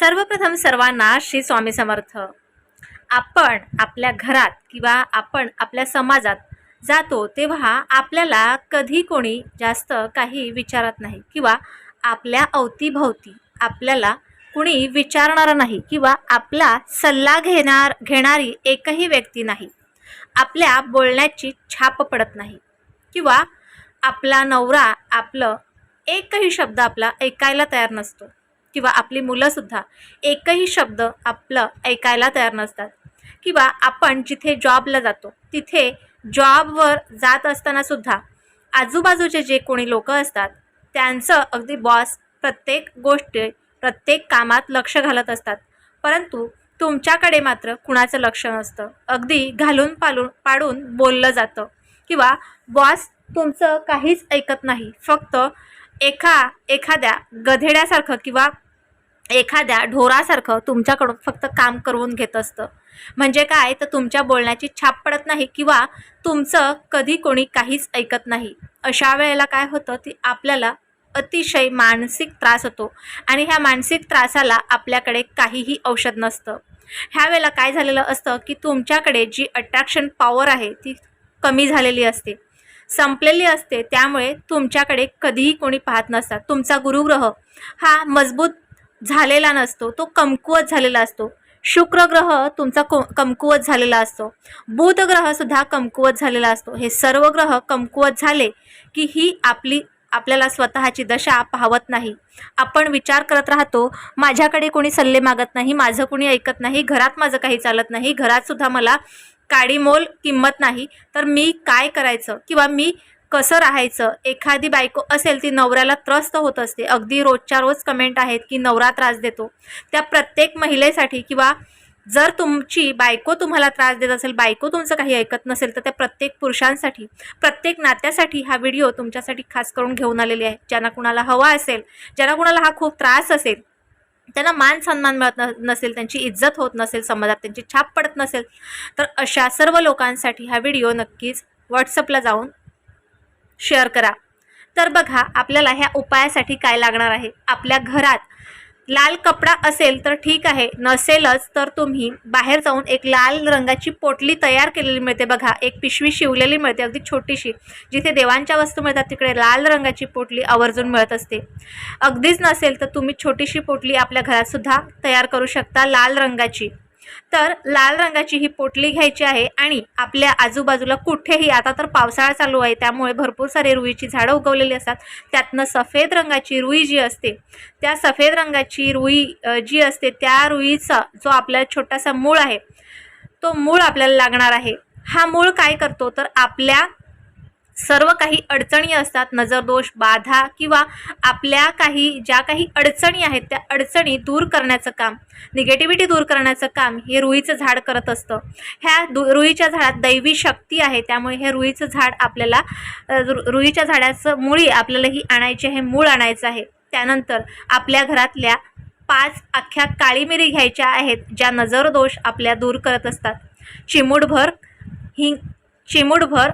सर्वप्रथम सर्वांना श्री स्वामी समर्थ. आपण आपल्या घरात किंवा आपण आपल्या समाजात जातो तेव्हा आपल्याला कधी कोणी जास्त काही विचारत नाही किंवा आपल्या अवतीभवती आपल्याला कुणी विचारणारं नाही किंवा आपला सल्ला घेणार घेणारी एकही व्यक्ती नाही. आपल्या बोलण्याची छाप पडत नाही किंवा आपला नवरा आपलं एकही शब्द आपला ऐकायला तयार नसतो. किंवा आपली मुलंसुद्धा एकही शब्द आपलं ऐकायला तयार नसतात. किंवा आपण जिथे जॉबला जातो तिथे जॉबवर जात असतानासुद्धा आजूबाजूचे जे कोणी लोक असतात त्यांचं अगदी बॉस प्रत्येक गोष्टी प्रत्येक कामात लक्ष घालत असतात. परंतु तुमच्याकडे मात्र कुणाचं लक्ष नसतं. अगदी घालून पालून पाडून बोललं जातं. किंवा बॉस तुमचं काहीच ऐकत नाही. फक्त एका एखाद्या गधेड्यासारखं किंवा एखाद्या ढोरासारखं तुमच्याकडून फक्त काम करून घेत असतं. म्हणजे काय? तर तुमच्या बोलण्याची छाप पडत नाही किंवा तुमचं कधी कोणी काहीच ऐकत नाही. अशा वेळेला काय होतं? ती आपल्याला अतिशय मानसिक त्रास होतो आणि ह्या मानसिक त्रासाला आपल्याकडे काहीही औषध नसतं. ह्या वेळेला काय झालेलं असतं की तुमच्याकडे जी अट्रॅक्शन पॉवर आहे ती कमी झालेली असते. संपलेली असते त्यामुळे तुमच्याकडे कधीही कोणी पाहत नसतात. तुमचा गुरुग्रह हा मजबूत झालेला नसतो तो कमकुवत झालेला असतो. शुक्र ग्रह तुमचा को कमकुवत झालेला असतो. बुध ग्रहसुद्धा कमकुवत झालेला असतो. हे सर्व ग्रह कमकुवत झाले की ही आपली आपल्याला स्वतःची दशा पाहवत नाही. आपण विचार करत राहतो माझ्याकडे कोणी सल्ले मागत नाही माझं कोणी ऐकत नाही घरात माझं काही चालत नाही घरातसुद्धा मला काडीमोल किंमत नाही. तर मी काय करायचं? किंवा मी कसं राहायचं? एखादी बायको असेल ती नवऱ्याला त्रस्त होत असते. अगदी रोजच्या रोज कमेंट आहेत की नवरा त्रास देतो. त्या प्रत्येक महिलेसाठी किंवा जर तुमची बायको तुम्हाला त्रास देत असेल बायको तुमचं काही ऐकत नसेल तर त्या प्रत्येक पुरुषांसाठी प्रत्येक नात्यासाठी हा व्हिडिओ तुमच्यासाठी खास करून घेऊन आलेली आहे. ज्यांना कुणाला हवा असेल ज्यांना कुणाला हा खूप त्रास असेल त्यांना मान सन्मान मिळत न नसेल त्यांची इज्जत होत नसेल समाजात त्यांची छाप पडत नसेल तर अशा सर्व लोकांसाठी हा व्हिडिओ नक्कीच व्हॉट्सअपला जाऊन शेअर करा. तर बघा आपल्याला ह्या उपायासाठी काय लागणार आहे? आपल्या घरात लाल कपडा असेल तर ठीक आहे. नसेलच तर तुम्ही बाहेर जाऊन एक लाल रंगाची पोटली तयार केलेली मिळते बघा. एक पिशवी शिवलेली मिळते अगदी छोटीशी. जिथे देवांच्या वस्तू मिळतात तिकडे लाल रंगाची पोटली आवर्जून मिळत असते. अगदीच नसेल तर तुम्ही छोटीशी पोटली आपल्या घरातसुद्धा तयार करू शकता लाल रंगाची. तर लाल रंगाची ही पोटली घ्यायची आहे आणि आपल्या आजूबाजूला कुठेही आता तर पावसाळा चालू आहे त्यामुळे भरपूर सारे रुईची झाडं उगवलेली असतात. त्यातनं सफेद रंगाची रुई जी असते त्या सफेद रंगाची रुई जी असते त्या रुईचा जो आपला छोटासा मूळ आहे तो मूळ आपल्याला लागणार आहे. हा मूळ काय करतो? तर आपल्या सर्व काही अडचणी असतात नजरदोष बाधा किंवा आपल्या काही ज्या काही अडचणी आहेत त्या अडचणी दूर करण्याचं काम निगेटिव्हिटी दूर करण्याचं काम हे रुईचं झाड करत असतं. ह्या दु रुईच्या झाडात दैवी शक्ती आहे त्यामुळे हे रुईचं झाड आपल्याला रु- रुईच्या झाडाचं मुळी आपल्याला ही आणायची आहे मूळ आणायचं आहे. त्यानंतर आपल्या घरातल्या पाच अख्ख्या काळी मिरी घ्यायच्या आहेत ज्या नजरदोष आपल्या दूर करत असतात. चिमूटभर हिंग चिमूटभर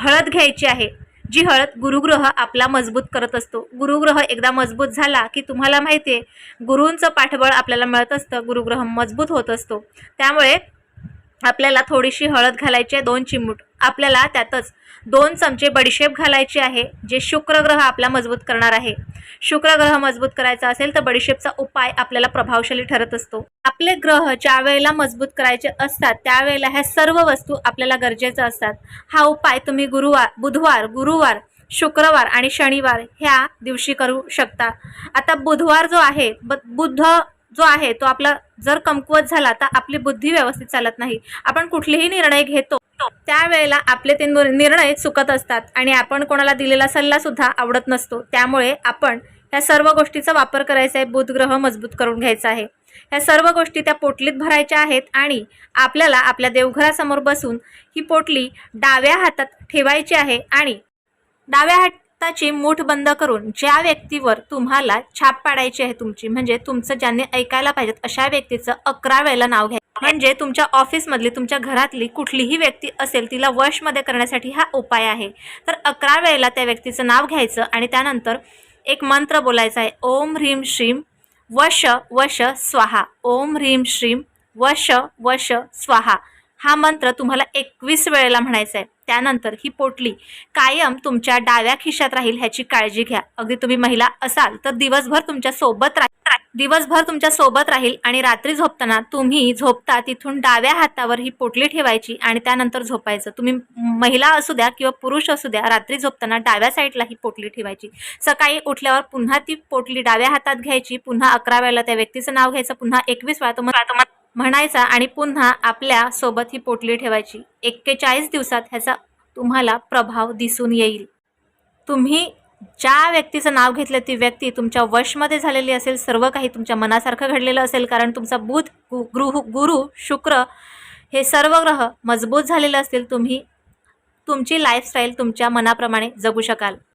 हळद घ्यायची आहे. जी हळद गुरुग्रह आपला मजबूत करत असतो. गुरुग्रह एकदा मजबूत झाला की तुम्हाला माहिती आहे गुरूंचं पाठबळ आपल्याला मिळत असतं गुरुग्रह मजबूत होत असतो. त्यामुळे आपल्याला थोडीशी हळद घालायची आहे दोन चिमूट. आपल्याला त्यातच दोन चमचे बडीशेप घालायची आहे जे शुक्रग्रह आपला मजबूत करणार आहे. शुक्रग्रह मजबूत करायचा असेल तर बडीशेपचा उपाय आपल्याला प्रभावशाली ठरत असतो. आपले ग्रह ज्या वेळेला मजबूत करायचे असतात त्यावेळेला ह्या सर्व वस्तू आपल्याला गरजेच्या असतात. हा उपाय तुम्ही गुरुवार बुधवार गुरुवार शुक्रवार आणि शनिवार ह्या दिवशी करू शकता. आता बुधवार जो आहे ब बुध जो आहे तो आपला जर कमकुवत झाला तर आपली बुद्धी व्यवस्थित चालत नाही. आपण कुठलेही निर्णय घेतो त्यावेळेला आपले ते निर- निर्णय चुकत असतात आणि आपण कोणाला दिलेला सल्लासुद्धा आवडत नसतो. त्यामुळे आपण ह्या सर्व गोष्टीचा वापर करायचा आहे बुधग्रह मजबूत करून घ्यायचा आहे. ह्या सर्व गोष्टी त्या पोटलीत भरायच्या आहेत आणि आपल्याला आपल्या देवघरासमोर बसून ही पोटली डाव्या हातात ठेवायची आहे आणि डाव्या हात हाताची मूठ बंद करून ज्या व्यक्तीवर तुम्हाला छाप पाडायची आहे तुमची म्हणजे तुमचं ज्यांनी ऐकायला पाहिजेत अशा व्यक्तीचं अकरा वेळेला नाव घ्या. म्हणजे तुमच्या ऑफिसमधली तुमच्या घरातली कुठलीही व्यक्ती असेल तिला वशमध्ये करण्यासाठी हा उपाय आहे. तर अकरा वेळेला त्या व्यक्तीचं नाव घ्यायचं आणि त्यानंतर एक मंत्र बोलायचा आहे. ओम ह्रीम श्रीम वश वश स्वाहा. ओम ह्रीम श्रीम वश वश स्वाहा. हा मंत्र तुम्हाला एकवीस वेळेला म्हणायचा आहे त्यानंतर ही पोटली कायम तुमच्या डाव्या खिशात राहील ह्याची काळजी घ्या. अगदी तुम्ही महिला असाल तर दिवसभर तुमच्यासोबत राहील दिवसभर तुमच्यासोबत राहील आणि रात्री झोपताना तुम्ही झोपता तिथून डाव्या हातावर ही पोटली ठेवायची आणि त्यानंतर झोपायचं. तुम्ही महिला असू द्या किंवा पुरुष असू द्या रात्री झोपताना डाव्या साईडला ही पोटली ठेवायची. सकाळी उठल्यावर पुन्हा ती पोटली डाव्या हातात घ्यायची पुन्हा अकरा वेळेला त्या व्यक्तीचं नाव घ्यायचं पुन्हा एकवीस वेळा तुम्हाला म्हणायचा आणि पुन्हा आपल्यासोबत ही पोटली ठेवायची. एक्केचाळीस दिवसात ह्याचा तुम्हाला प्रभाव दिसून येईल. तुम्ही ज्या व्यक्तीचं नाव घेतलं ती व्यक्ती तुमच्या वशमध्ये झालेली असेल सर्व काही तुमच्या मनासारखं घडलेलं असेल कारण तुमचा बुध गु- गृह गुरु शुक्र हे सर्व ग्रह मजबूत झालेले असतील तुम्ही तुमची लाईफस्टाईल तुमच्या मनाप्रमाणे जगू शकाल.